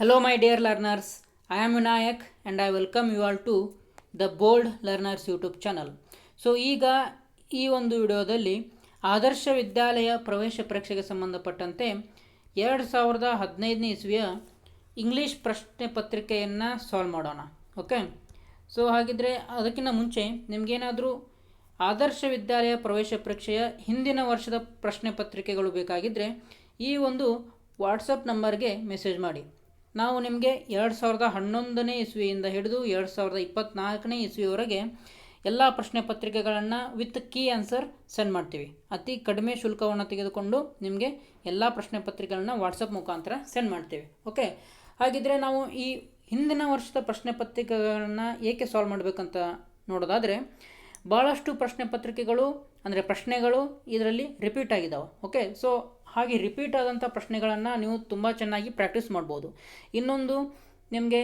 Hello, my dear learners. I am Vinayak and I welcome you all to the Bold Learners YouTube channel so ಈಗ ಈ ಒಂದು ವಿಡಿಯೋದಲ್ಲಿ ಆದರ್ಶ ವಿದ್ಯಾಲಯ ಪ್ರವೇಶ ಪರೀಕ್ಷೆಗೆ ಸಂಬಂಧಪಟ್ಟಂತೆ ಎರಡು ಸಾವಿರದ ಹದಿನೈದನೇ ಇಸ್ವಿಯ ಇಂಗ್ಲೀಷ್ ಪ್ರಶ್ನೆ ಪತ್ರಿಕೆಯನ್ನು ಸಾಲ್ವ್ ಮಾಡೋಣ. ಓಕೆ ಸೊ ಹಾಗಿದ್ರೆ ಅದಕ್ಕಿಂತ ಮುಂಚೆ ನಿಮಗೇನಾದರೂ ಆದರ್ಶ ವಿದ್ಯಾಲಯ ಪ್ರವೇಶ ಪರೀಕ್ಷೆಯ ಹಿಂದಿನ ವರ್ಷದ ಪ್ರಶ್ನೆ ಪತ್ರಿಕೆಗಳು ಬೇಕಾಗಿದ್ದರೆ ಈ ಒಂದು ವಾಟ್ಸಪ್ ನಂಬರ್ಗೆ ಮೆಸೇಜ್ ಮಾಡಿ. ನಾವು ನಿಮಗೆ ಎರಡು ಸಾವಿರದ ಹನ್ನೊಂದನೇ ಇಸ್ವಿಯಿಂದ ಹಿಡಿದು ಎರಡು ಸಾವಿರದ ಇಪ್ಪತ್ತ್ನಾಲ್ಕನೇ ಇಸ್ವಿಯವರೆಗೆ ಎಲ್ಲ ಪ್ರಶ್ನೆ ಪತ್ರಿಕೆಗಳನ್ನು ವಿತ್ ಕೀ ಆನ್ಸರ್ ಸೆಂಡ್ ಮಾಡ್ತೀವಿ. ಅತಿ ಕಡಿಮೆ ಶುಲ್ಕವನ್ನು ತೆಗೆದುಕೊಂಡು ನಿಮಗೆ ಎಲ್ಲ ಪ್ರಶ್ನೆ ಪತ್ರಿಕೆಗಳನ್ನ ವಾಟ್ಸಪ್ ಮುಖಾಂತರ ಸೆಂಡ್ ಮಾಡ್ತೀವಿ. ಓಕೆ ಹಾಗಿದ್ದರೆ ನಾವು ಈ ಹಿಂದಿನ ವರ್ಷದ ಪ್ರಶ್ನೆ ಪತ್ರಿಕೆಗಳನ್ನು ಏಕೆ ಸಾಲ್ವ್ ಮಾಡಬೇಕಂತ ನೋಡೋದಾದರೆ ಭಾಳಷ್ಟು ಪ್ರಶ್ನೆ ಪತ್ರಿಕೆಗಳು ಅಂದರೆ ಪ್ರಶ್ನೆಗಳು ಇದರಲ್ಲಿ ರಿಪೀಟ್ ಆಗಿದ್ದಾವೆ ಓಕೆ ಸೊ ಹಾಗೆ ರಿಪೀಟ್ ಆದಂಥ ಪ್ರಶ್ನೆಗಳನ್ನು ನೀವು ತುಂಬ ಚೆನ್ನಾಗಿ ಪ್ರಾಕ್ಟೀಸ್ ಮಾಡ್ಬೋದು. ಇನ್ನೊಂದು, ನಿಮಗೆ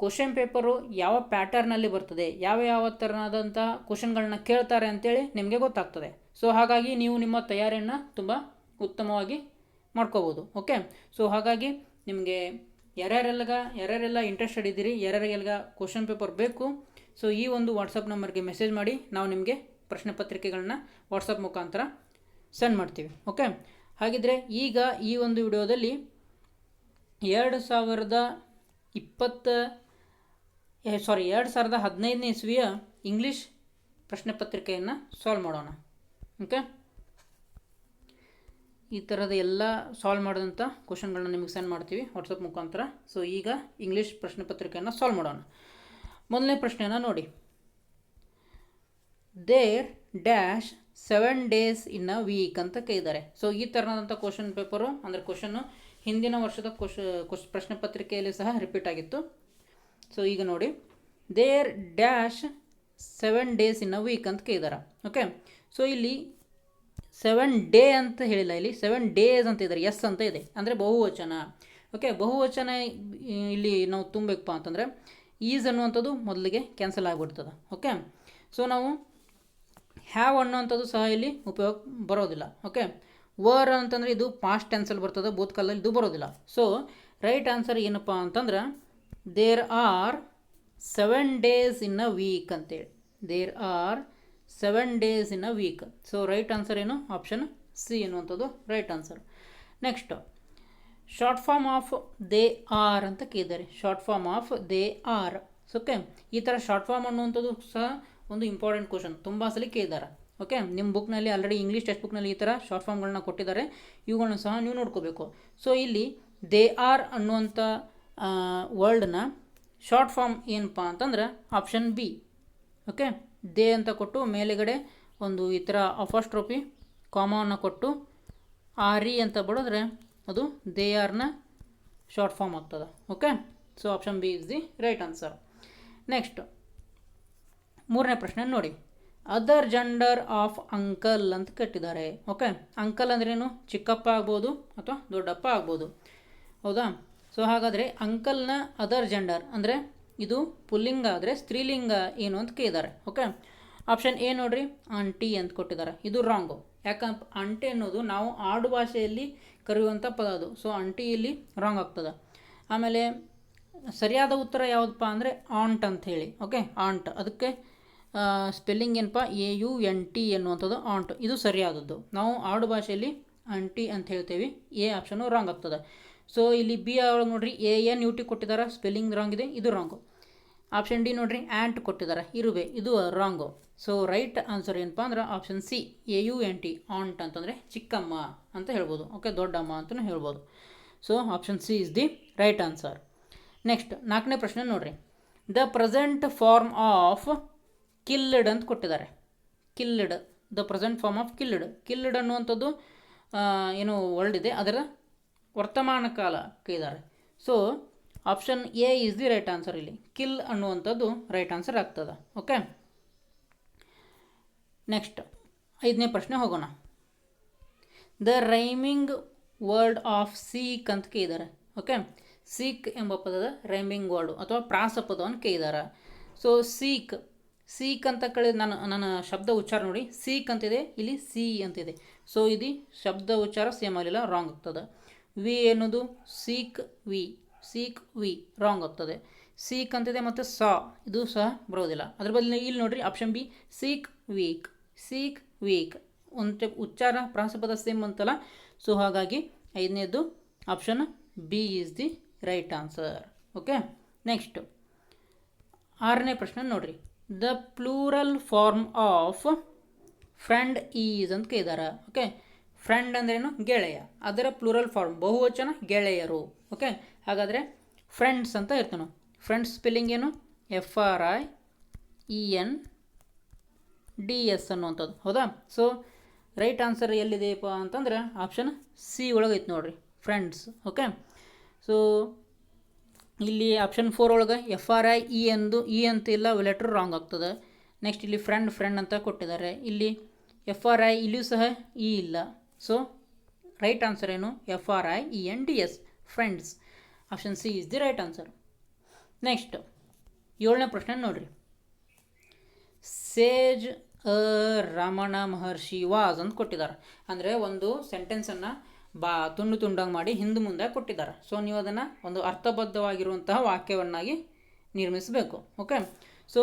ಕ್ವಶನ್ ಪೇಪರು ಯಾವ ಪ್ಯಾಟರ್ನಲ್ಲಿ ಬರ್ತದೆ, ಯಾವ ಯಾವ ಥರನಾದಂಥ ಕ್ವಶನ್ಗಳನ್ನ ಕೇಳ್ತಾರೆ ಅಂತೇಳಿ ನಿಮಗೆ ಗೊತ್ತಾಗ್ತದೆ. ಸೊ ಹಾಗಾಗಿ ನೀವು ನಿಮ್ಮ ತಯಾರಿಯನ್ನು ತುಂಬ ಉತ್ತಮವಾಗಿ ಮಾಡ್ಕೋಬೋದು ಓಕೆ ಸೊ ಹಾಗಾಗಿ ನಿಮಗೆ ಯಾರ್ಯಾರೆಲ್ಲಗ, ಯಾರ್ಯಾರೆಲ್ಲ ಇಂಟ್ರೆಸ್ಟೆಡ್ ಇದ್ದೀರಿ, ಯಾರ್ಯಾರಿಗೆಲ್ಲ ಕ್ವಶನ್ ಪೇಪರ್ ಬೇಕು ಸೊ ಈ ಒಂದು ವಾಟ್ಸಪ್ ನಂಬರ್ಗೆ ಮೆಸೇಜ್ ಮಾಡಿ ನಾವು ನಿಮಗೆ ಪ್ರಶ್ನೆ ಪತ್ರಿಕೆಗಳನ್ನ ವಾಟ್ಸಪ್ ಮುಖಾಂತರ ಸೆಂಡ್ ಮಾಡ್ತೀವಿ ಓಕೆ ಹಾಗಿದ್ರೆ ಈಗ ಈ ಒಂದು ವಿಡಿಯೋದಲ್ಲಿ ಎರಡು ಸಾವಿರದ ಇಪ್ಪತ್ತ ಸಾರಿ ಎರಡು ಸಾವಿರದ ಹದಿನೈದನೇ ಇಸ್ವಿಯ ಇಂಗ್ಲೀಷ್ ಪ್ರಶ್ನೆ ಪತ್ರಿಕೆಯನ್ನು ಸಾಲ್ವ್ ಮಾಡೋಣ. ಓಕೆ ಈ ಥರದ ಎಲ್ಲ ಸಾಲ್ವ್ ಮಾಡಿದಂಥ ಕ್ವಶನ್ಗಳನ್ನ ನಿಮಗೆ ಸೆಂಡ್ ಮಾಡ್ತೀವಿ ವಾಟ್ಸಪ್ ಮುಖಾಂತರ. ಸೊ ಈಗ ಇಂಗ್ಲೀಷ್ ಪ್ರಶ್ನೆ ಪತ್ರಿಕೆಯನ್ನು ಸಾಲ್ವ್ ಮಾಡೋಣ. ಮೊದಲನೇ ಪ್ರಶ್ನೆಯನ್ನು ನೋಡಿ. There dash seven days in a week ಅಂತ ಕೇಳಿದ್ದಾರೆ. ಸೊ ಈ ಥರನಾದಂಥ ಕ್ವಶನ್ ಪೇಪರು ಅಂದರೆ ಕ್ವಶನ್ನು ಹಿಂದಿನ ವರ್ಷದ ಕ್ವಶ ಕ್ವಶ್ ಪ್ರಶ್ನೆ ಪತ್ರಿಕೆಯಲ್ಲಿ ಸಹ ರಿಪೀಟ್ ಆಗಿತ್ತು. ಸೊ ಈಗ ನೋಡಿ. There dash seven days in a week ಅಂತ ಕೇಳಿದ್ದಾರೆ ಓಕೆ ಸೊ ಇಲ್ಲಿ ಸೆವೆನ್ ಡೇ ಅಂತ ಹೇಳಿಲ್ಲ ಇಲ್ಲಿ. ಸೆವೆನ್ ಡೇಸ್ ಅಂತ ಇದ್ದಾರೆ. ಎಸ್ ಅಂತ ಇದೆ. ಅಂದರೆ ಬಹುವಚನ. ಓಕೆ ಬಹುವಚನ ಇಲ್ಲಿ ನಾವು ತುಂಬಬೇಕಪ್ಪ ಅಂತಂದರೆ, ಈಸ್ ಅನ್ನುವಂಥದ್ದು ಮೊದಲಿಗೆ ಕ್ಯಾನ್ಸಲ್ ಆಗಿಬಿಡ್ತದೆ. ಓಕೆ ಸೊ ನಾವು ಹ್ಯಾವ್ ಅನ್ನೋವಂಥದ್ದು ಸಹ ಇಲ್ಲಿ ಉಪಯೋಗ ಬರೋದಿಲ್ಲ ಓಕೆ ವರ್ ಅಂತಂದರೆ ಇದು ಪಾಸ್ಟ್ ಟೆನ್ಸಲ್ಲಿ ಬರ್ತದೆ, ಭೂತ್ಕಾಲದಲ್ಲಿ ಇದು ಬರೋದಿಲ್ಲ. ಸೊ ರೈಟ್ ಆನ್ಸರ್ ಏನಪ್ಪ ಅಂತಂದ್ರೆ there are seven days in a week ಅಂತೇಳಿ. There are seven days in a week so right answer ಏನು? ಆಪ್ಷನ್ ಸಿ ಎನ್ನುವಂಥದ್ದು right answer next short form of they are ಅಂತ ಕೇಳಿದ್ದಾರೆ. Short form of they are okay ಈ ಥರ short form ಅನ್ನುವಂಥದ್ದು ಸಹ ಒಂದು ಇಂಪಾರ್ಟೆಂಟ್ ಕ್ವಶನ್ ತುಂಬ ಸಲ ಕೇಳಿದ್ದಾರೆ ಓಕೆ ನಿಮ್ಮ ಬುಕ್ನಲ್ಲಿ ಆಲ್ರೆಡಿ ಇಂಗ್ಲೀಷ್ ಟೆಕ್ಸ್ಟ್ ಬುಕ್ನಲ್ಲಿ ಈ ಥರ ಶಾರ್ಟ್ ಫಾರ್ಮ್ಗಳನ್ನ ಕೊಟ್ಟಿದ್ದಾರೆ. ಇವುಗಳನ್ನು ಸಹ ನೀವು ನೋಡ್ಕೋಬೇಕು. ಸೊ ಇಲ್ಲಿ ದೇ ಆರ್ ಅನ್ನುವಂಥ ವರ್ಲ್ಡ್ನ ಶಾರ್ಟ್ ಫಾರ್ಮ್ ಏನಪ್ಪ ಅಂತಂದ್ರೆ ಆಪ್ಷನ್ ಬಿ ಓಕೆ ದೇ ಅಂತ ಕೊಟ್ಟು ಮೇಲೆಗಡೆ ಒಂದು ಈ ಥರ ಅಫಸ್ಟ್ರೋಪಿ ಕಾಮವನ್ನು ಕೊಟ್ಟು ಆರ್ ಇ ಅಂತ ಬಡಿದ್ರೆ ಅದು ದೇ ಆರ್ನ ಶಾರ್ಟ್ ಫಾರ್ಮ್ ಆಗ್ತದೆ. Okay so option B is the right answer next ಮೂರನೇ ಪ್ರಶ್ನೆ ನೋಡಿ. ಅದರ್ ಜಂಡರ್ ಆಫ್ ಅಂಕಲ್ ಅಂತ ಕಟ್ಟಿದ್ದಾರೆ. ಓಕೆ ಅಂಕಲ್ ಅಂದ್ರೇನು? ಚಿಕ್ಕಪ್ಪ ಆಗ್ಬೋದು ಅಥವಾ ದೊಡ್ಡಪ್ಪ ಆಗ್ಬೋದು. ಹೌದಾ? ಸೊ ಹಾಗಾದರೆ ಅಂಕಲ್ನ ಅದರ್ ಜಂಡರ್ ಅಂದರೆ ಇದು ಪುಲ್ಲಿಂಗ ಆದರೆ ಸ್ತ್ರೀಲಿಂಗ ಏನು ಅಂತ ಕೇಳಿದ್ದಾರೆ. ಓಕೆ ಆಪ್ಷನ್ ಎ ನೋಡ್ರಿ. ಆಂಟಿ ಅಂತ ಕೊಟ್ಟಿದ್ದಾರೆ. ಇದು ರಾಂಗು ಯಾಕಂತ ಆಂಟಿ ಅನ್ನೋದು ನಾವು ಆಡು ಭಾಷೆಯಲ್ಲಿ ಕರೆಯುವಂಥ ಪದ ಅದು. ಸೊ ಆಂಟಿ ಇಲ್ಲಿ ರಾಂಗ್ ಆಗ್ತದೆ. ಆಮೇಲೆ ಸರಿಯಾದ ಉತ್ತರ ಯಾವುದಪ್ಪ ಅಂದರೆ ಆಂಟ್ ಅಂತ ಹೇಳಿ. ಓಕೆ ಆಂಟ್ ಅದಕ್ಕೆ ಸ್ಪೆಲ್ಲಿಂಗ್ ಏನಪ್ಪ? ಎ ಯು ಎನ್ ಟಿ ಎನ್ನುವಂಥದ್ದು ಆಂಟ್ ಇದು ಸರಿಯಾದದ್ದು. ನಾವು ಆಡು ಭಾಷೆಯಲ್ಲಿ ಆಂಟಿ ಅಂತ ಹೇಳ್ತೇವೆ. ಎ ಆಪ್ಷನು ರಾಂಗ್ ಆಗ್ತದೆ. ಸೊ ಇಲ್ಲಿ ಬಿ ಒಳಗೆ ನೋಡ್ರಿ ಎ ಎನ್ ಯು ಟಿ ಕೊಟ್ಟಿದ್ದಾರೆ ಸ್ಪೆಲ್ಲಿಂಗ್ ರಾಂಗ್ ಇದೆ, ಇದು ರಾಂಗು ಆಪ್ಷನ್ ಡಿ ನೋಡ್ರಿ ಆ್ಯಂಟ್ ಕೊಟ್ಟಿದ್ದಾರೆ ಇರುವೆ, ಇದು ರಾಂಗು ಸೊ ರೈಟ್ ಆನ್ಸರ್ ಏನಪ್ಪ ಅಂದ್ರೆ option C A U N T aunt ಅಂತಂದರೆ ಚಿಕ್ಕಮ್ಮ ಅಂತ ಹೇಳ್ಬೋದು. ಓಕೆ ದೊಡ್ಡಮ್ಮ ಅಂತಲೂ ಹೇಳ್ಬೋದು. So option C is the right answer next ನಾಲ್ಕನೇ ಪ್ರಶ್ನೆ ನೋಡ್ರಿ. The present form of killed ಅಂತ ಕೊಟ್ಟಿದ್ದಾರೆ. Killed the present form of killed. Killed ಅನ್ನುವಂಥದ್ದು ಏನು ವರ್ಲ್ಡ್ ಇದೆ, ಅದರ ವರ್ತಮಾನ ಕಾಲ ಕೈದಾರೆ. So option A is the right answer ಇಲ್ಲಿ. ಕಿಲ್ ಅನ್ನುವಂಥದ್ದು ರೈಟ್ ಆನ್ಸರ್ ಆಗ್ತದೆ. ಓಕೆ ನೆಕ್ಸ್ಟ್ ಐದನೇ ಪ್ರಶ್ನೆ ಹೋಗೋಣ. The rhyming word of seek ಅಂತ ಕೇಳಿದ್ದಾರೆ ಓಕೆ ಸೀಕ್ ಎಂಬ ಪದದ ರೈಮಿಂಗ್ ವರ್ಡು ಅಥವಾ ಪ್ರಾಸ ಪದವನ್ನು ಕೇಳಿದ್ದಾರೆ ಸೊ ಸೀಕ್ ಸೀಕ್ ಅಂತ ಕಳೆ ನಾನು ನನ್ನ ಶಬ್ದ ಉಚ್ಚಾರ ನೋಡಿ. ಸೀಕ್ ಅಂತಿದೆ, ಇಲ್ಲಿ ಸಿ ಅಂತಿದೆ. ಸೊ ಇದು ಶಬ್ದ ಉಚ್ಚಾರ ಸೇಮ್ ಆಗಲಿಲ್ಲ ರಾಂಗ್ ಆಗ್ತದೆ. ವಿ ಅನ್ನೋದು ಸೀಕ್ ವಿ ಸೀಕ್ ವಿ ರಾಂಗ್ ಆಗ್ತದೆ. ಸೀಕ್ ಅಂತಿದೆ ಮತ್ತು ಸಾ, ಇದು ಸಹ ಬರೋದಿಲ್ಲ. ಅದ್ರ ಬದಲು ಇಲ್ಲಿ ನೋಡಿರಿ option B seek week seek week ಒಂದು ಉಚ್ಚಾರ ಪ್ರಾಸಪದ ಸೇಮ್ ಅಂತಲ್ಲ. ಸೊ ಹಾಗಾಗಿ ಐದನೇದು option B is the right answer okay next ಆರನೇ ಪ್ರಶ್ನೆ ನೋಡ್ರಿ. The plural form of friend is ಅಂತ ಕೇಳಿದಾರೆ ಓಕೆ ಫ್ರೆಂಡ್ ಅಂದ್ರೇನು? ಗೆಳೆಯ. ಅದರ ಪ್ಲೂರಲ್ ಫಾರ್ಮ್ ಬಹುವಚನ ಗೆಳೆಯರು ಓಕೆ ಹಾಗಾದರೆ ಫ್ರೆಂಡ್ಸ್ ಅಂತ ಇರ್ತಾನೆ. ಫ್ರೆಂಡ್ಸ್ ಸ್ಪೆಲ್ಲಿಂಗ್ ಏನು? F R I E N D S ಅನ್ನುವಂಥದ್ದು. ಹೌದಾ? ಸೊ ರೈಟ್ ಆನ್ಸರ್ ಎಲ್ಲಿದೆಯಪ್ಪ ಅಂತಂದ್ರೆ ಆಪ್ಷನ್ ಸಿ ಒಳಗೆ ಐತೆ ನೋಡ್ರಿ. ಫ್ರೆಂಡ್ಸ್ ಓಕೆ ಸೊ ಇಲ್ಲಿ ಆಪ್ಷನ್ ಫೋರ್ ಒಳಗೆ ಎಫ್ ಆರ್ ಐ ಇ ಎಂದು ಇ ಅಂತ ಇಲ್ಲ ಲೆಟ್ರ್ ರಾಂಗ್ ಆಗ್ತದೆ. ನೆಕ್ಸ್ಟ್ ಇಲ್ಲಿ ಫ್ರೆಂಡ್ ಫ್ರೆಂಡ್ ಅಂತ ಕೊಟ್ಟಿದ್ದಾರೆ. ಇಲ್ಲಿ ಎಫ್ ಆರ್ ಐ ಇಲ್ಲಿಯೂ ಸಹ ಇ ಇಲ್ಲ. ಸೊ ರೈಟ್ ಆನ್ಸರ್ ಏನು? F R I E N D S friends option C is the right answer next ಏಳನೇ ಪ್ರಶ್ನೆ ನೋಡಿರಿ. ಸೇಜ್, ಅ, ರಮಣ ಮಹರ್ಷಿ ವಾಸ್ ಅಂತ ಕೊಟ್ಟಿದ್ದಾರೆ. ಅಂದರೆ ಒಂದು ಸೆಂಟೆನ್ಸನ್ನು ಬಾ, ತುಂಡು ತುಂಡಾಗಿ ಮಾಡಿ ಹಿಂದೆ ಮುಂದೆ ಕೊಟ್ಟಿದ್ದಾರೆ ಸೊ ನೀವು ಅದನ್ನು ಒಂದು ಅರ್ಥಬದ್ಧವಾಗಿರುವಂತಹ ವಾಕ್ಯವನ್ನಾಗಿ ನಿರ್ಮಿಸಬೇಕು. ಓಕೆ ಸೊ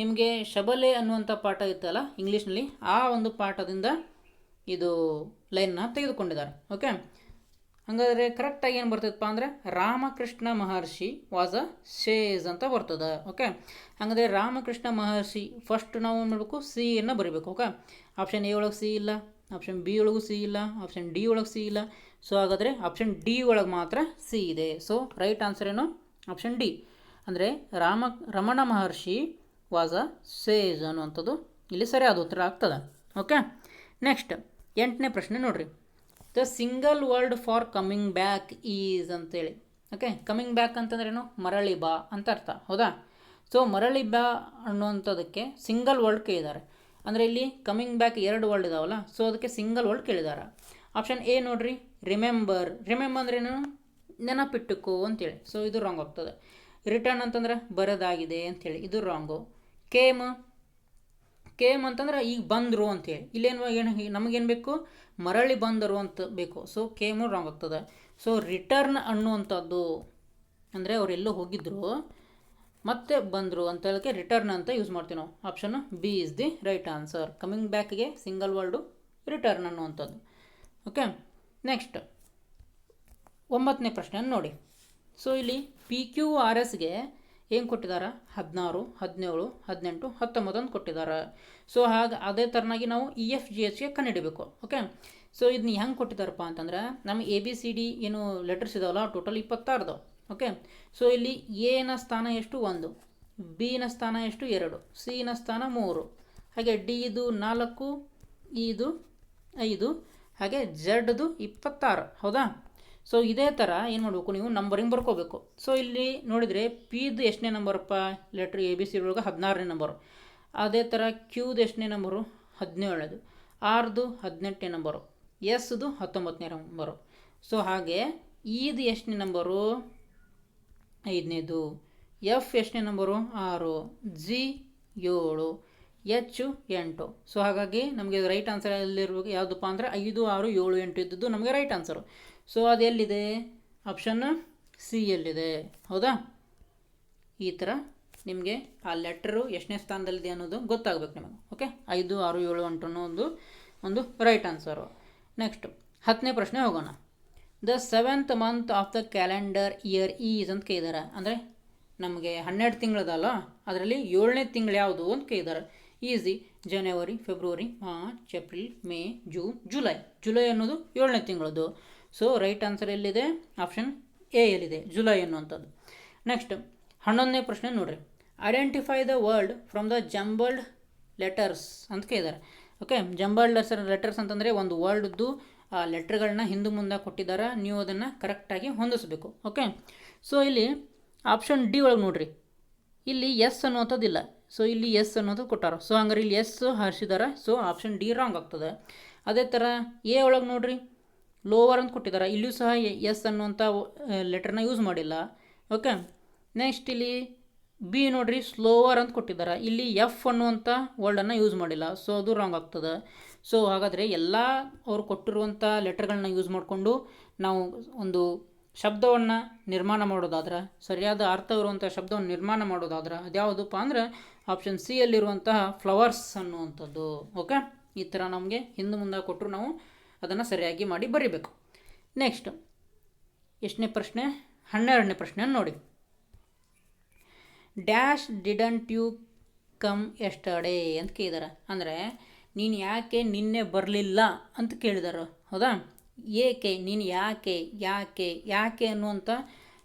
ನಿಮಗೆ ಶಬಲೆ ಅನ್ನುವಂಥ ಪಾಠ ಇತ್ತಲ್ಲ ಇಂಗ್ಲೀಷ್ನಲ್ಲಿ, ಆ ಒಂದು ಪಾಠದಿಂದ ಇದು ಲೈನ್ನ ತೆಗೆದುಕೊಂಡಿದ್ದಾರೆ. ಓಕೆ ಹಾಗಾದರೆ ಕರೆಕ್ಟಾಗಿ ಏನು ಬರ್ತದಪ್ಪ ಅಂದರೆ, ರಾಮಕೃಷ್ಣ ಮಹರ್ಷಿ ವಾಸ್ ಅ ಶೇಜ್ ಅಂತ ಬರ್ತದೆ. ಓಕೆ ಹಾಗಾದರೆ ರಾಮಕೃಷ್ಣ ಮಹರ್ಷಿ ಫಸ್ಟ್ ನಾವು ಏನು ಮಾಡಬೇಕು ಸಿ ಅನ್ನು ಬರೀಬೇಕು. ಓಕೆ ಆಪ್ಷನ್ ಎ ಒಳಗೆ ಸಿ ಇಲ್ಲ. ಆಪ್ಷನ್ ಬಿ ಒಳಗೂ ಸಿ ಇಲ್ಲ ಆಪ್ಷನ್ ಡಿ ಒಳಗೆ ಸಿ ಇಲ್ಲ. ಸೊ ಹಾಗಾದರೆ ಆಪ್ಷನ್ ಡಿ ಒಳಗೆ ಮಾತ್ರ ಸಿ ಇದೆ. ಸೊ ರೈಟ್ ಆನ್ಸರ್ ಏನು? ಆಪ್ಷನ್ ಡಿ ಅಂದರೆ Rama, Ramana Maharshi was a sage ಅನ್ನುವಂಥದ್ದು ಇಲ್ಲಿ ಸರಿಯಾದ ಉತ್ತರ ಆಗ್ತದೆ. ಓಕೆ ನೆಕ್ಸ್ಟ್ ಎಂಟನೇ ಪ್ರಶ್ನೆ ನೋಡಿರಿ. The single word for coming back is ಅಂತೇಳಿ. ಓಕೆ ಕಮ್ಮಿಂಗ್ ಬ್ಯಾಕ್ ಅಂತಂದ್ರೇನು ಮರಳಿ ಬಾ ಅಂತ ಅರ್ಥ. ಹೌದಾ? ಸೊ ಮರಳಿ ಬಾ ಅನ್ನುವಂಥದ್ದಕ್ಕೆ ಸಿಂಗಲ್ ವರ್ಡ್ ಕೇಳಿದ್ದಾರೆ ಅಂದರೆ ಇಲ್ಲಿ ಕಮಿಂಗ್ ಬ್ಯಾಕ್ ಎರಡು ವರ್ಡ್ ಇದಾವಲ್ಲ ಸೊ ಅದಕ್ಕೆ ಸಿಂಗಲ್ ವರ್ಡ್ ಕೇಳಿದಾರ. ಆಪ್ಷನ್ ಎ ನೋಡ್ರಿ ರಿಮೆಂಬರ್ ರಿಮೆಂಬರ್ ಅಂದ್ರೇನು ನೆನಪಿಟ್ಟುಕೋ ಅಂತೇಳಿ. ಸೊ ಇದು ರಾಂಗ್ ಆಗ್ತದೆ. ರಿಟರ್ನ್ ಅಂತಂದ್ರೆ ಬರೋದಾಗಿದೆ ಅಂಥೇಳಿ ಇದು ರಾಂಗು ಕೇಮ್ ಕೇಮ್ ಅಂತಂದ್ರೆ ಈಗ ಬಂದರು ಅಂತೇಳಿ. ಇಲ್ಲೇನು ಏನು, ನಮಗೇನು ಬೇಕು? ಮರಳಿ ಬಂದರು ಅಂತ ಬೇಕು. ಸೊ ಕೇಮು ರಾಂಗ್ ಆಗ್ತದೆ. ಸೊ ರಿಟರ್ನ್ ಅನ್ನುವಂಥದ್ದು, ಅಂದರೆ ಅವರೆಲ್ಲೋ ಹೋಗಿದ್ರು. ಮತ್ತೆ ಬಂದರು ಅಂತ ಹೇಳಕ್ಕೆ ರಿಟರ್ನ್ ಅಂತ ಯೂಸ್ ಮಾಡ್ತೀವಿ ನಾವು. Option B is the right answer coming ಬ್ಯಾಕ್ಗೆ single word return ಅನ್ನುವಂಥದ್ದು. ಓಕೆ ನೆಕ್ಸ್ಟ್ ಒಂಬತ್ತನೇ ಪ್ರಶ್ನೆ ನೋಡಿ. ಸೊ ಇಲ್ಲಿ ಪಿ ಕ್ಯೂ ಆರ್ ಎಸ್ಗೆ ಏನು ಕೊಟ್ಟಿದ್ದಾರೆ ಹದಿನಾರು, ಹದಿನೇಳು, ಹದಿನೆಂಟು ಹತ್ತೊಂಬತ್ತೊಂದು ಕೊಟ್ಟಿದ್ದಾರೆ ಸೊ ಹಾಗೆ, ಅದೇ ಥರನಾಗಿ ನಾವು ಇ ಎಫ್ ಜಿ ಎಚ್ಗೆ ಕಂಡುಹಿಡಬೇಕು. ಓಕೆ ಸೊ ಇದನ್ನ ಹೆಂಗೆ ಕೊಟ್ಟಿದ್ದಾರಪ್ಪ ಅಂತಂದ್ರೆ ನಮ್ಮ ಎ ಬಿ ಸಿ ಡಿ ಏನು ಲೆಟರ್ಸ್ ಇದಾವಲ್ಲ ಟೋಟಲ್ ಇಪ್ಪತ್ತಾರದು. ಓಕೆ ಸೊ ಇಲ್ಲಿ ಎನ ಸ್ಥಾನ ಎಷ್ಟು? ಒಂದು. ಬಿನ ಸ್ಥಾನ ಎಷ್ಟು? ಎರಡು. ಸಿನ ಸ್ಥಾನ ಮೂರು. ಹಾಗೆ ಡಿ ಇದು ನಾಲ್ಕು ಇದು ಐದು, ಹಾಗೆ ಜಡ್ದು ಇಪ್ಪತ್ತಾರು. ಹೌದಾ? ಸೊ ಇದೇ ಥರ ಏನು ಮಾಡಬೇಕು ನೀವು? ನಂಬರಿಂಗ್ ಬರ್ಕೋಬೇಕು. ಸೊ ಇಲ್ಲಿ ನೋಡಿದರೆ ಪಿದು ಎಷ್ಟನೇ ನಂಬರಪ್ಪ ಲೆಟ್ರ್ ಎ ಬಿ ಸಿ ಒಳಗೆ ಹದಿನಾರನೇ ನಂಬರು ಅದೇ ಥರ ಕ್ಯೂದು ಎಷ್ಟನೇ ನಂಬರು ಹದಿನೇಳದು ಆರ್ದು ಹದಿನೆಂಟನೇ ನಂಬರು ಎಸ್ದು ಹತ್ತೊಂಬತ್ತನೇ ನಂಬರು ಸೊ ಹಾಗೆ ಈದು ಎಷ್ಟನೇ ನಂಬರು ಐದನೇದು, ಎಫ್ ಎಷ್ಟನೇ ನಂಬರು? ಆರು. ಜಿ ಏಳು. ಎಚ್ಚು ಎಂಟು. ಸೊ ಹಾಗಾಗಿ ನಮಗೆ ರೈಟ್ ಆನ್ಸರ್ ಎಲ್ಲಿರ್ಬೇಕು? ಯಾವುದಪ್ಪ ಅಂದರೆ ಐದು, ಆರು, ಏಳು, ಎಂಟು ಇದ್ದದ್ದು ನಮಗೆ ರೈಟ್ ಆನ್ಸರು ಸೊ ಅದು ಎಲ್ಲಿದೆ? ಆಪ್ಷನ್ ಸಿ ಎಲ್ಲಿದೆ? ಹೌದಾ? ಈ ಥರ ನಿಮಗೆ ಆ ಲೆಟ್ರು ಎಷ್ಟನೇ ಸ್ಥಾನದಲ್ಲಿದೆ ಅನ್ನೋದು ಗೊತ್ತಾಗಬೇಕು ನಿಮಗೆ. ಓಕೆ ಐದು, ಆರು, ಏಳು, ಎಂಟು ಒಂದು ಒಂದು ರೈಟ್ ಆನ್ಸರು ನೆಕ್ಸ್ಟ್ ಹತ್ತನೇ ಪ್ರಶ್ನೆ ಹೋಗೋಣ. The seventh month of the calendar year is ಅಂತ ಕೇಳಿದ್ದಾರೆ ಅಂದರೆ ನಮಗೆ ಹನ್ನೆರಡು ತಿಂಗಳದಲ್ಲ, ಅದರಲ್ಲಿ ಏಳನೇ ತಿಂಗಳು ಯಾವುದು ಅಂತ ಕೇಳಿದ್ದಾರೆ easy January February March April May June July July ಅನ್ನೋದು ಏಳನೇ ತಿಂಗಳದ್ದು. ಸೊ ರೈಟ್ ಆನ್ಸರ್ ಎಲ್ಲಿದೆ? ಆಪ್ಷನ್ ಎ ಎಲ್ಲಿದೆ? ಜುಲೈ ಅನ್ನುವಂಥದ್ದು. ನೆಕ್ಸ್ಟ್ ಹನ್ನೊಂದನೇ ಪ್ರಶ್ನೆ ನೋಡಿರಿ. Identify the world from the jumbled letters ಅಂತ ಕೇಳಿದ್ದಾರೆ ಓಕೆ ಜಂಬಲ್ಡ್ ಲೆಟರ್ ಲೆಟರ್ಸ್ ಅಂತಂದರೆ ಒಂದು ವರ್ಡ್ದು ಆ ಲೆಟ್ರ್ಗಳನ್ನ ಹಿಂದೆ ಮುಂದೆ ಕೊಟ್ಟಿದ್ದಾರೆ ನೀವು ಅದನ್ನು ಕರೆಕ್ಟಾಗಿ ಹೊಂದಿಸ್ಬೇಕು ಓಕೆ ಸೊ ಇಲ್ಲಿ ಆಪ್ಷನ್ ಡಿ ಒಳಗೆ ನೋಡ್ರಿ. ಇಲ್ಲಿ ಎಸ್ ಅನ್ನುವಂಥದ್ದಿಲ್ಲ. ಸೊ ಇಲ್ಲಿ ಎಸ್ ಅನ್ನೋದು ಕೊಟ್ಟಾರ. ಸೊ ಹಂಗಾರೆ ಇಲ್ಲಿ ಎಸ್ ಹರಿಸಿದಾರೆ. ಸೊ ಆಪ್ಷನ್ ಡಿ ರಾಂಗ್ ಆಗ್ತದೆ. ಅದೇ ಥರ ಎ ಒಳಗೆ ನೋಡ್ರಿ. ಲೋವರ್ ಅಂತ ಕೊಟ್ಟಿದ್ದಾರೆ ಇಲ್ಲಿಯೂ ಸಹ ಎಸ್ ಅನ್ನುವಂಥ ಲೆಟ್ರನ್ನ ಯೂಸ್ ಮಾಡಿಲ್ಲ ಓಕೆ ನೆಕ್ಸ್ಟ್ ಇಲ್ಲಿ ಬಿ ನೋಡ್ರಿ. ಸ್ಲೋವರ್ ಅಂತ ಕೊಟ್ಟಿದ್ದಾರೆ ಇಲ್ಲಿ ಎಫ್ ಅನ್ನುವಂಥ ವರ್ಡನ್ನು ಯೂಸ್ ಮಾಡಿಲ್ಲ. ಸೊ ಅದು ರಾಂಗ್ ಆಗ್ತದೆ. ಸೊ ಹಾಗಾದರೆ ಎಲ್ಲ ಅವರು ಕೊಟ್ಟಿರುವಂಥ ಲೆಟರ್ಗಳನ್ನ ಯೂಸ್ ಮಾಡಿಕೊಂಡು ನಾವು ಒಂದು ಶಬ್ದವನ್ನು ನಿರ್ಮಾಣ ಮಾಡೋದಾದ್ರೆ, ಸರಿಯಾದ ಅರ್ಥ ಇರುವಂಥ ಶಬ್ದವನ್ನು ನಿರ್ಮಾಣ ಮಾಡೋದಾದ್ರೆ ಅದ್ಯಾವುದಪ್ಪ ಅಂದ್ರೆ ಆಪ್ಷನ್ ಸಿ ಯಲ್ಲಿರುವಂತಹ ಫ್ಲವರ್ಸ್ ಅನ್ನುವಂಥದ್ದು. ಓಕೆ ಈ ಥರ ನಮಗೆ ಹಿಂದೆ ಮುಂದೆ ಕೊಟ್ಟರು ನಾವು ಅದನ್ನು ಸರಿಯಾಗಿ ಮಾಡಿ ಬರೀಬೇಕು. ನೆಕ್ಸ್ಟ್ ಎಷ್ಟನೇ ಪ್ರಶ್ನೆ? ಹನ್ನೆರಡನೇ ಪ್ರಶ್ನೆಯನ್ನು ನೋಡಿ. Dash didn't you come yesterday ಅಂತ ಕೇಳಿದಾರೆ. ಅಂದರೆ ನೀನು ಯಾಕೆ ನಿನ್ನೆ ಬರಲಿಲ್ಲ ಅಂತ ಕೇಳಿದರು. ಹೌದಾ? ಏಕೆ, ನೀನು ಯಾಕೆ ಯಾಕೆ ಯಾಕೆ ಅನ್ನುವಂಥ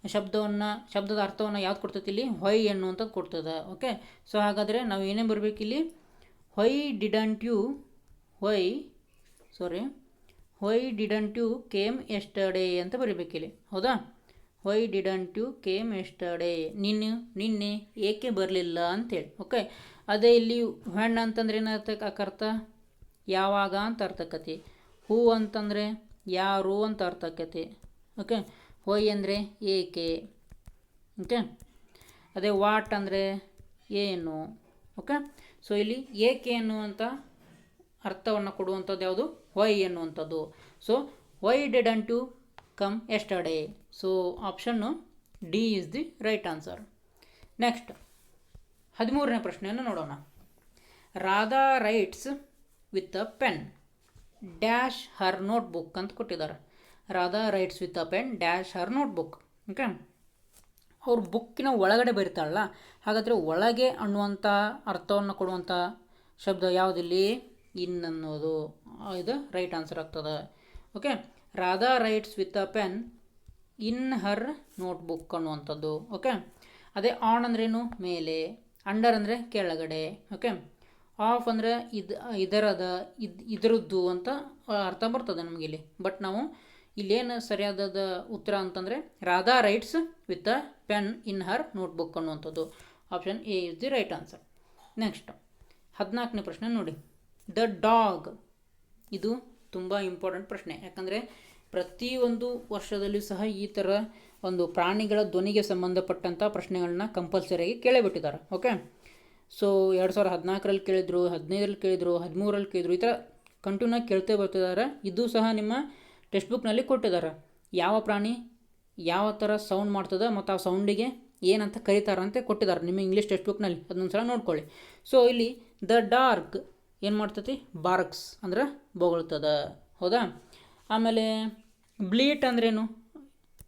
ಶಬ್ದವನ್ನು, ಶಬ್ದದ ಅರ್ಥವನ್ನು ಯಾವ್ದು ಕೊಡ್ತೈತಿ ಇಲ್ಲಿ? ಹೊಯ್ ಅನ್ನುವಂಥದ್ದು ಕೊಡ್ತದೆ. ಓಕೆ ಸೊ ಹಾಗಾದರೆ ನಾವು ಏನೇ ಬರಬೇಕಿಲ್ಲಿ ಹೊಯ್ ಡಿಡಂಟ್ ಯು ಹೊಯ್ ಸಾರಿ ಹೊಯ್ ಡಿಡಂಟ್ ಯು ಕೇಮ್ ಎಸ್ಟರ್ಡೇ ಅಂತ ಬರಿಬೇಕಿಲ್ಲಿ. ಹೌದಾ? Why didn't you came yesterday ನಿನ್ನೆ ನಿನ್ನೆ ಏಕೆ ಬರಲಿಲ್ಲ ಅಂತೇಳಿ. ಓಕೆ ಅದೇ ಇಲ್ಲಿ ಹೆಣ್ಣು ಅಂತಂದ್ರೆ ಏನರ್ಥಕ್ಕೆ ಅರ್ಥ ಯಾವಾಗ ಅಂತ ಅರ್ಥಕತಿ. ಹೂ ಅಂತಂದರೆ ಯಾರು ಅಂತ ಅರ್ಥಕತಿ. ಓಕೆ ಹೊಯ್ ಅಂದರೆ ಏಕೆ? ಓಕೆ ಅದೇ ವಾಟ್ ಅಂದರೆ ಏನು? ಓಕೆ ಸೊ ಇಲ್ಲಿ ಏಕೆ ಅನ್ನುವಂಥ ಅರ್ಥವನ್ನು ಕೊಡುವಂಥದ್ದು ಯಾವುದು? ವೈ ಎನ್ನುವಂಥದ್ದು so why didn't you come yesterday so option D is the right answer next ಹದಿಮೂರನೇ ಪ್ರಶ್ನೆಯನ್ನು ನೋಡೋಣ. Radha writes with a pen dash her notebook ಅಂತ ಕೊಟ್ಟಿದ್ದಾರೆ. Radha writes with a pen dash her notebook okay ಅವ್ರ ಬುಕ್ಕಿನ ಒಳಗಡೆ ಬರೀತಾಳಲ್ಲ, ಹಾಗಾದರೆ ಒಳಗೆ ಅನ್ನುವಂಥ ಅರ್ಥವನ್ನು ಕೊಡುವಂಥ ಶಬ್ದ ಯಾವುದಿಲ್ಲಿ? ಇನ್ ಅನ್ನೋದು. ಇದು ರೈಟ್ ಆನ್ಸರ್ ಆಗ್ತದೆ. Okay Radha writes with a pen in her notebook ಅನ್ನುವಂಥದ್ದು, ಓಕೆ? ಅದೇ ಆನ್ ಅಂದ್ರೇನು? ಮೇಲೆ. ಅಂಡರ್ ಅಂದರೆ ಕೆಳಗಡೆ, ಓಕೆ? ಆಫ್ ಅಂದರೆ ಇದು, ಇದರದ, ಇದು, ಇದರದ್ದು ಅಂತ ಅರ್ಥ ಬರ್ತದೆ ನಮಗೆ ಇಲ್ಲಿ. ಬಟ್ ನಾವು ಇಲ್ಲೇನು ಸರಿಯಾದ ಉತ್ತರ ಅಂತಂದರೆ Radha writes with a pen in her notebook ಅನ್ನುವಂಥದ್ದು. Option A is the right answer. Next, ಹದಿನಾಲ್ಕನೇ ಪ್ರಶ್ನೆ ನೋಡಿ. ದ ಡಾಗ್, ಇದು ತುಂಬ ಇಂಪಾರ್ಟೆಂಟ್ ಪ್ರಶ್ನೆ. ಯಾಕಂದರೆ ಪ್ರತಿಯೊಂದು ವರ್ಷದಲ್ಲೂ ಸಹ ಈ ಥರ ಒಂದು ಪ್ರಾಣಿಗಳ ಧ್ವನಿಗೆ ಸಂಬಂಧಪಟ್ಟಂಥ ಪ್ರಶ್ನೆಗಳನ್ನ ಕಂಪಲ್ಸರಿಯಾಗಿ ಕೇಳೇ ಓಕೆ ಸೊ ಎರಡು ಸಾವಿರದ ಹದಿನಾಲ್ಕರಲ್ಲಿ ಕೇಳಿದರು, ಹದಿನೈದರಲ್ಲಿ ಕೇಳಿದರು ಹದಿಮೂರಲ್ಲಿ ಕೇಳಿದರು, ಈ ಥರ ಕಂಟಿನ್ಯೂ ಕೇಳ್ತೇ ಬರ್ತಿದ್ದಾರೆ. ಇದು ಸಹ ನಿಮ್ಮ ಟೆಕ್ಸ್ಟ್ ಬುಕ್ನಲ್ಲಿ ಕೊಟ್ಟಿದ್ದಾರೆ. ಯಾವ ಪ್ರಾಣಿ ಯಾವ ಥರ ಸೌಂಡ್ ಮಾಡ್ತದೆ ಮತ್ತು ಆ ಸೌಂಡಿಗೆ ಏನಂತ ಕರೀತಾರಂತೆ ಕೊಟ್ಟಿದ್ದಾರೆ. ನಿಮ್ಮ ಇಂಗ್ಲೀಷ್ ಟೆಕ್ಸ್ಟ್ ಬುಕ್ನಲ್ಲಿ ಅದನ್ನೊಂದು ಸಲ ನೋಡ್ಕೊಳ್ಳಿ. ಸೊ ಇಲ್ಲಿ ದ ಡಾರ್ಕ್ ಏನು ಮಾಡ್ತತಿ? ಬಾರ್ಕ್ಸ್ ಅಂದ್ರೆ ಬೊಗಳ್ತದ. ಹೌದಾ? ಆಮೇಲೆ ಬ್ಲೀಟ್ ಅಂದ್ರೇನು?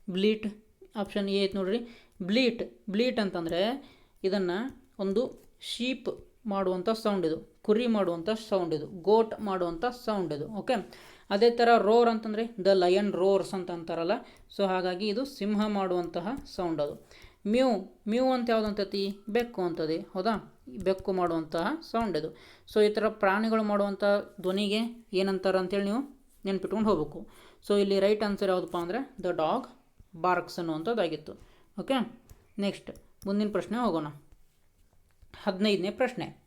ಬ್ಲೀಟ್ ಆಪ್ಷನ್ ಎ ಐತೆ ನೋಡ್ರಿ. ಬ್ಲೀಟ್ ಬ್ಲೀಟ್ ಅಂತಂದರೆ ಇದನ್ನು ಒಂದು ಶೀಪ್ ಮಾಡುವಂಥ ಸೌಂಡ್ ಇದು. ಕುರಿ ಮಾಡುವಂಥ ಸೌಂಡ್ ಇದು. ಗೋಟ್ ಮಾಡುವಂಥ ಸೌಂಡ್ ಇದು. ಓಕೆ? ಅದೇ ಥರ ರೋರ್ ಅಂತಂದರೆ ದ ಲಯನ್ ರೋರ್ಸ್ ಅಂತ ಅಂತಾರಲ್ಲ. ಸೊ ಹಾಗಾಗಿ ಇದು ಸಿಂಹ ಮಾಡುವಂತಹ ಸೌಂಡ್ ಅದು. ಮ್ಯೂ ಮ್ಯೂ ಅಂತ ಯಾವುದಂತತಿ? ಬೆಕ್ಕು ಅಂತದೆ. ಹೌದಾ? ಬೆಕ್ಕು ಮಾಡುವಂತಹ ಸೌಂಡ್ ಇದು ಸೊ ಈ ಥರ ಪ್ರಾಣಿಗಳು ಮಾಡುವಂಥ ಧ್ವನಿಗೆ ಏನಂತಾರೆ ಅಂತೇಳಿ ನೀವು ನೆನ್ಪಿಟ್ಕೊಂಡು ಹೋಗ್ಬೇಕು. ಸೊ ಇಲ್ಲಿ ರೈಟ್ ಆನ್ಸರ್ ಯಾವುದಪ್ಪ ಅಂದರೆ ದ ಡಾಗ್ ಬಾರ್ಕ್ಸ್ ಅನ್ನುವಂಥದ್ದಾಗಿತ್ತು. ಓಕೆ ನೆಕ್ಸ್ಟ್ ಮುಂದಿನ ಪ್ರಶ್ನೆ ಹೋಗೋಣ. ಹದಿನೈದನೇ ಪ್ರಶ್ನೆ.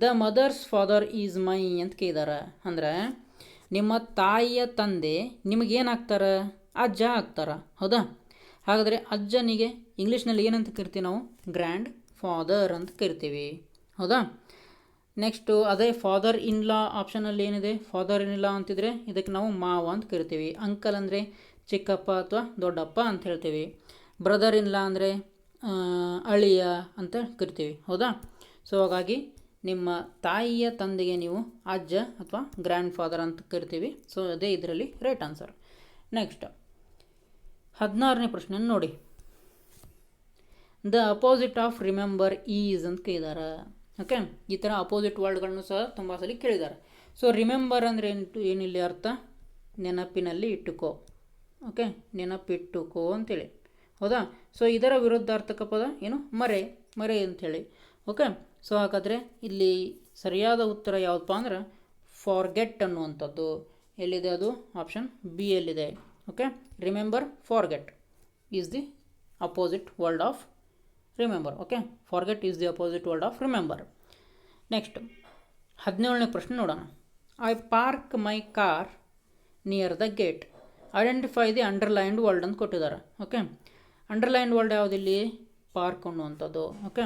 The mother's father is my ಅಂತ ಕೇಳಿದಾರೆ. ಅಂದ್ರೆ, ನಿಮ್ಮ ತಾಯಿಯ ತಂದೆ ನಿಮಗೇನಾಗ್ತಾರೆ? ಅಜ್ಜ ಆಗ್ತಾರ. ಹೌದಾ? ಹಾಗಾದರೆ ಅಜ್ಜನಿಗೆ ಇಂಗ್ಲೀಷ್ನಲ್ಲಿ ಏನಂತ ಕರಿತೀವಿ ನಾವು? ಗ್ರ್ಯಾಂಡ್ ಫಾದರ್ ಅಂತ ಕರಿತೀವಿ. ಹೌದಾ? ನೆಕ್ಸ್ಟು ಅದೇ ಫಾದರ್ ಇನ್ ಲಾ ಆಪ್ಷನಲ್ಲಿ ಏನಿದೆ? ಫಾದರ್ ಇನ್ ಲಾ ಅಂತಿದ್ರೆ ಇದಕ್ಕೆ ನಾವು ಮಾವ ಅಂತ ಕರಿತೀವಿ. ಅಂಕಲ್ ಅಂದರೆ ಚಿಕ್ಕಪ್ಪ ಅಥವಾ ದೊಡ್ಡಪ್ಪ ಅಂತ ಹೇಳ್ತೀವಿ. ಬ್ರದರ್ ಇನ್ ಲಾ ಅಂದರೆ ಅಳಿಯ ಅಂತ ಕರಿತೀವಿ. ಹೌದಾ? ಸೊ ಹಾಗಾಗಿ ನಿಮ್ಮ ತಾಯಿಯ ತಂದೆಗೆ ನೀವು ಅಜ್ಜ ಅಥವಾ ಗ್ರ್ಯಾಂಡ್ ಫಾದರ್ ಅಂತ ಕರಿತೀವಿ. ಸೊ ಅದೇ ಇದರಲ್ಲಿ ರೈಟ್ ಆನ್ಸರ್ ನೆಕ್ಸ್ಟ್ ಹದಿನಾರನೇ ಪ್ರಶ್ನೆ ನೋಡಿ. The opposite of remember is ಅಂತ ಕೇಳಿದ್ದಾರೆ ಓಕೆ ಈ ಥರ ಅಪೋಸಿಟ್ ವರ್ಡ್ಗಳನ್ನು ಸಹ ತುಂಬ ಸಲ ಕೇಳಿದ್ದಾರೆ ಸೊ ರಿಮೆಂಬರ್ ಅಂದರೆ ಏನು ಏನಿಲ್ಲ ಅರ್ಥ? ನೆನಪಿನಲ್ಲಿ ಇಟ್ಟುಕೋ. ಓಕೆ ನೆನಪಿಟ್ಟುಕೋ ಅಂತೇಳಿ. ಹೌದಾ? ಸೊ ಇದರ ವಿರುದ್ಧಾರ್ಥಕ ಪದ ಏನು? ಮರೆ. ಮರೆ ಅಂಥೇಳಿ. ಓಕೆ ಸೊ ಹಾಗಾದರೆ ಇಲ್ಲಿ ಸರಿಯಾದ ಉತ್ತರ ಯಾವುದಪ್ಪ ಅಂದ್ರೆ ಫಾರ್ಗೆಟ್ ಅನ್ನುವಂಥದ್ದು. ಎಲ್ಲಿದೆ ಅದು? ಆಪ್ಷನ್ ಬಿ ಎಲ್ಲಿದೆ okay remember forget is the opposite world of remember okay forget is the opposite word of remember next ಹದಿನೇಳನೇ ಪ್ರಶ್ನೆ ನೋಡೋಣ. I park my car near the gate identify the underlined world ಅಂತ ಕೊಟ್ಟಿದ್ದಾರೆ okay underlined world ಯಾವುದಿಲ್ಲಿ park ಅನ್ನುವಂಥದ್ದು okay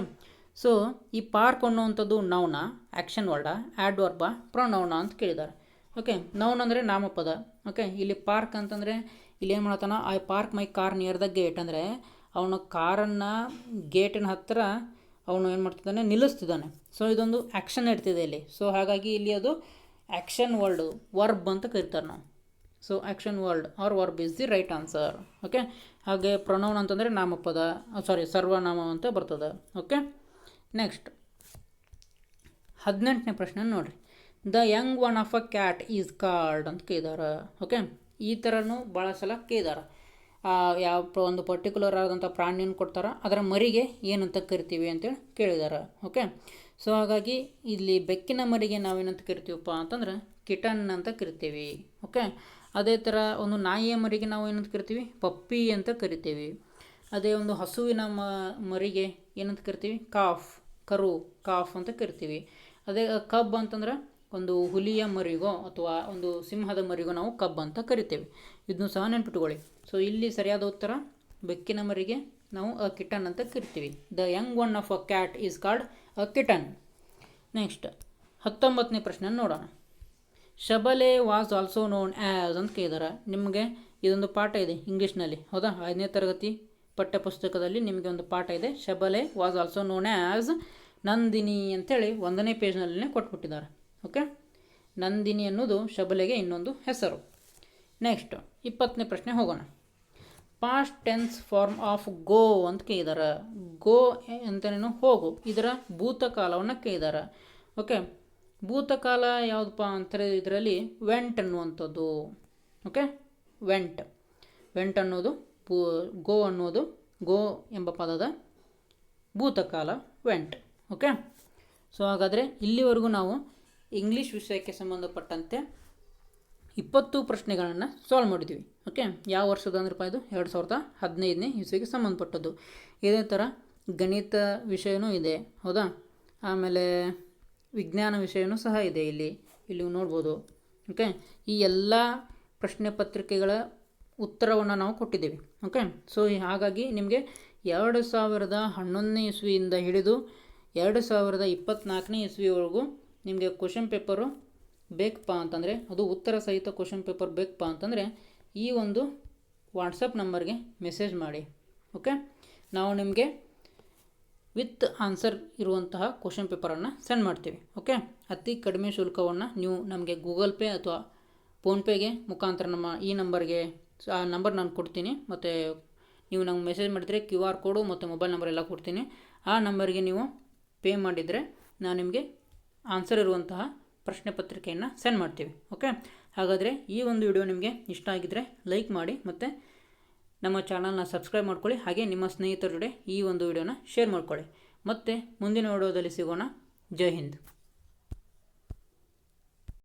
so ಈ park ಅನ್ನುವಂಥದ್ದು noun action word adverb pronoun ಅಂತ ಕೇಳಿದ್ದಾರೆ ಓಕೆ ನೌನ್ ಅಂದರೆ ನಾಮಪದ ಓಕೆ ಇಲ್ಲಿ ಪಾರ್ಕ್ ಅಂತಂದರೆ ಇಲ್ಲಿ ಏನು ಮಾಡ್ತಾನೆ? I park my car near the gate ಅಂದರೆ ಅವನ ಕಾರನ್ನು ಗೇಟಿನ ಹತ್ತಿರ ಅವನು ಏನು ಮಾಡ್ತಿದ್ದಾನೆ? ನಿಲ್ಲಿಸ್ತಿದ್ದಾನೆ. ಸೊ ಇದೊಂದು ಆ್ಯಕ್ಷನ್ ಇರ್ತಿದೆ ಇಲ್ಲಿ. ಸೊ ಹಾಗಾಗಿ ಇಲ್ಲಿ ಅದು ಆ್ಯಕ್ಷನ್ ವರ್ಲ್ಡು ವರ್ಬ್ ಅಂತ ಕರಿತಾರೆ ನಾವು. So action word or verb is the right answer okay ಹಾಗೆ ಪ್ರೊನೌನ್ ಅಂತಂದರೆ ನಾಮಪದ ಸಾರಿ ಸರ್ವನಾಮ ಅಂತ ಬರ್ತದೆ. ಓಕೆ ನೆಕ್ಸ್ಟ್ ಹದಿನೆಂಟನೇ ಪ್ರಶ್ನೆ ನೋಡಿರಿ. The young one of a cat is called ಅಂತ ಕೇಳಿದಾರೆ. ಓಕೆ ಈ ಥರನೂ ಭಾಳ ಸಲ ಕೇಳಿದಾರೆ. ಯಾವ ಒಂದು ಪರ್ಟಿಕ್ಯುಲರ್ ಆದಂಥ ಪ್ರಾಣಿಯನ್ನು ಕೊಡ್ತಾರೆ. ಅದರ ಮರಿಗೆ ಏನಂತ ಕರಿತೀವಿ ಅಂತೇಳಿ ಕೇಳಿದ್ದಾರೆ ಓಕೆ ಸೊ ಹಾಗಾಗಿ ಇಲ್ಲಿ ಬೆಕ್ಕಿನ ಮರಿಗೆ ನಾವೇನಂತ ಕರಿತೀವಪ್ಪ ಅಂತಂದ್ರೆ ಕಿಟನ್ ಅಂತ ಕರಿತೀವಿ. ಓಕೆ ಅದೇ ಥರ ಒಂದು ನಾಯಿಯ ಮರಿಗೆ ನಾವು ಏನಂತ ಕರಿತೀವಿ? ಪಪ್ಪಿ ಅಂತ ಕರಿತೀವಿ. ಅದೇ ಒಂದು ಹಸುವಿನ ಮರಿಗೆ ಏನಂತ ಕರಿತೀವಿ? ಕಾಫ್, ಕರು, ಕಾಫ್ ಅಂತ ಕರಿತೀವಿ. ಅದೇ ಕಬ್ ಅಂತಂದ್ರೆ ಒಂದು ಹುಲಿಯ ಮರಿಗೋ ಅಥವಾ ಒಂದು ಸಿಂಹದ ಮರಿಗೋ ನಾವು ಕಬ್ ಅಂತ ಕರಿತೇವೆ. ಇದನ್ನು ಸಹ ನೆನ್ಪಿಟ್ಕೊಳ್ಳಿ ಸೊ ಇಲ್ಲಿ ಸರಿಯಾದ ಉತ್ತರ, ಬೆಕ್ಕಿನ ಮರಿಗೆ ನಾವು ಅ ಕಿಟನ್ ಅಂತ ಕರಿತೀವಿ. The young one of a cat is called a kitten next ಹತ್ತೊಂಬತ್ತನೇ ಪ್ರಶ್ನೆ ನೋಡೋಣ. Shabale was also known as ಅಂತ ಕೇಳಿದಾರೆ. ನಿಮಗೆ ಇದೊಂದು ಪಾಠ ಇದೆ ಇಂಗ್ಲೀಷ್ನಲ್ಲಿ. ಹೌದಾ? ಐದನೇ ತರಗತಿ ಪಠ್ಯಪುಸ್ತಕದಲ್ಲಿ ನಿಮಗೆ ಒಂದು ಪಾಠ ಇದೆ. Shabale was also known as Nandini ಅಂತೇಳಿ ಒಂದನೇ ಪೇಜ್ನಲ್ಲೇ ಕೊಟ್ಬಿಟ್ಟಿದ್ದಾರೆ. ಓಕೆ ನಂದಿನಿ ಅನ್ನೋದು ಶಬಲೆಗೆ ಇನ್ನೊಂದು ಹೆಸರು. ನೆಕ್ಸ್ಟ್ ಇಪ್ಪತ್ತನೇ ಪ್ರಶ್ನೆ ಹೋಗೋಣ. Past tense form of go ಅಂತ ಕೇಳಿದಾರೆ. ಗೋ ಅಂತನೇನು ಹೋಗು. ಇದರ ಭೂತಕಾಲವನ್ನು ಕೇಳಿದಾರೆ. ಓಕೆ ಭೂತಕಾಲ ಯಾವುದಪ್ಪ ಅಂತಾರೆ ಇದರಲ್ಲಿ ವೆಂಟ್ ಅನ್ನುವಂಥದ್ದು. ಓಕೆ ವೆಂಟ್ ವೆಂಟ್ ಅನ್ನೋದು ಭೂ ಗೋ ಅನ್ನೋದು ಗೋ ಎಂಬ ಪದದ ಭೂತಕಾಲ ವೆಂಟ್ ಓಕೆ ಸೊ ಹಾಗಾದರೆ ಇಲ್ಲಿವರೆಗೂ ನಾವು ಇಂಗ್ಲೀಷ್ ವಿಷಯಕ್ಕೆ ಸಂಬಂಧಪಟ್ಟಂತೆ ಇಪ್ಪತ್ತು ಪ್ರಶ್ನೆಗಳನ್ನು ಸಾಲ್ವ್ ಮಾಡಿದ್ದೀವಿ ಓಕೆ ಯಾವ ವರ್ಷದ ಅಂದ್ರಪ್ಪ ಇದು? ಎರಡು ಸಾವಿರದ ಹದಿನೈದನೇ ಇಸ್ವಿಗೆ ಸಂಬಂಧಪಟ್ಟದ್ದು. ಇದೇ ಥರ ಗಣಿತ ವಿಷಯನೂ ಇದೆ. ಹೌದಾ? ಆಮೇಲೆ ವಿಜ್ಞಾನ ವಿಷಯನೂ ಸಹ ಇದೆ ಇಲ್ಲಿ. ಇಲ್ಲಿ ನೋಡ್ಬೋದು. ಓಕೆ ಈ ಎಲ್ಲ ಪ್ರಶ್ನೆ ಪತ್ರಿಕೆಗಳ ಉತ್ತರವನ್ನು ನಾವು ಕೊಟ್ಟಿದ್ದೀವಿ. ಓಕೆ ಸೊ ಹಾಗಾಗಿ ನಿಮಗೆ ಎರಡು ಸಾವಿರದ ಹನ್ನೊಂದನೇ ಇಸ್ವಿಯಿಂದ ಹಿಡಿದು ಎರಡು ಸಾವಿರದ ಇಪ್ಪತ್ತ್ನಾಲ್ಕನೇ ಇಸ್ವಿವರೆಗೂ ನಿಮಗೆ ಕ್ವಶನ್ ಪೇಪರು ಬೇಕಪ್ಪ ಅಂತಂದರೆ, ಅದು ಉತ್ತರ ಸಹಿತ ಕ್ವಶನ್ ಪೇಪರ್ ಬೇಕಪ್ಪ ಅಂತಂದರೆ, ಈ ಒಂದು ವಾಟ್ಸಪ್ ನಂಬರ್ಗೆ ಮೆಸೇಜ್ ಮಾಡಿ ಓಕೆ ನಾವು ನಿಮಗೆ ವಿತ್ ಆನ್ಸರ್ ಇರುವಂತಹ ಕ್ವಶನ್ ಪೇಪರನ್ನು ಸೆಂಡ್ ಮಾಡ್ತೀವಿ ಓಕೆ ಅತಿ ಕಡಿಮೆ ಶುಲ್ಕವನ್ನು ನೀವು ನಮಗೆ ಗೂಗಲ್ ಪೇ ಅಥವಾ ಫೋನ್ಪೇಗೆ ಮುಖಾಂತರ ನಮ್ಮ ಈ ನಂಬರ್ಗೆ ಆ ನಂಬರ್ ನಾನು ಕೊಡ್ತೀನಿ, ಮತ್ತು ನೀವು ನಂಗೆ ಮೆಸೇಜ್ ಮಾಡಿದರೆ ಕ್ಯೂ ಆರ್ ಕೋಡು ಮತ್ತು ಮೊಬೈಲ್ ನಂಬರ್ ಎಲ್ಲ ಕೊಡ್ತೀನಿ. ಆ ನಂಬರ್ಗೆ ನೀವು ಪೇ ಮಾಡಿದರೆ, ನಾನು ನಿಮಗೆ ಆನ್ಸರ್ ಇರುವಂತಹ ಪ್ರಶ್ನೆ ಪತ್ರಿಕೆಯನ್ನು ಸೆಂಡ್ ಮಾಡ್ತೀವಿ ಓಕೆ ಹಾಗಾದರೆ ಈ ಒಂದು ವಿಡಿಯೋ ನಿಮಗೆ ಇಷ್ಟ ಆಗಿದ್ದರೆ ಲೈಕ್ ಮಾಡಿ ಮತ್ತು ನಮ್ಮ ಚಾನಲ್ನ ಸಬ್ಸ್ಕ್ರೈಬ್ ಮಾಡ್ಕೊಳ್ಳಿ, ಹಾಗೆ ನಿಮ್ಮ ಸ್ನೇಹಿತರ ಜೊತೆ ಈ ಒಂದು ವಿಡಿಯೋನ ಶೇರ್ ಮಾಡ್ಕೊಳ್ಳಿ. ಮತ್ತು ಮುಂದಿನ ವಿಡಿಯೋದಲ್ಲಿ ಸಿಗೋಣ. ಜೈ ಹಿಂದ್.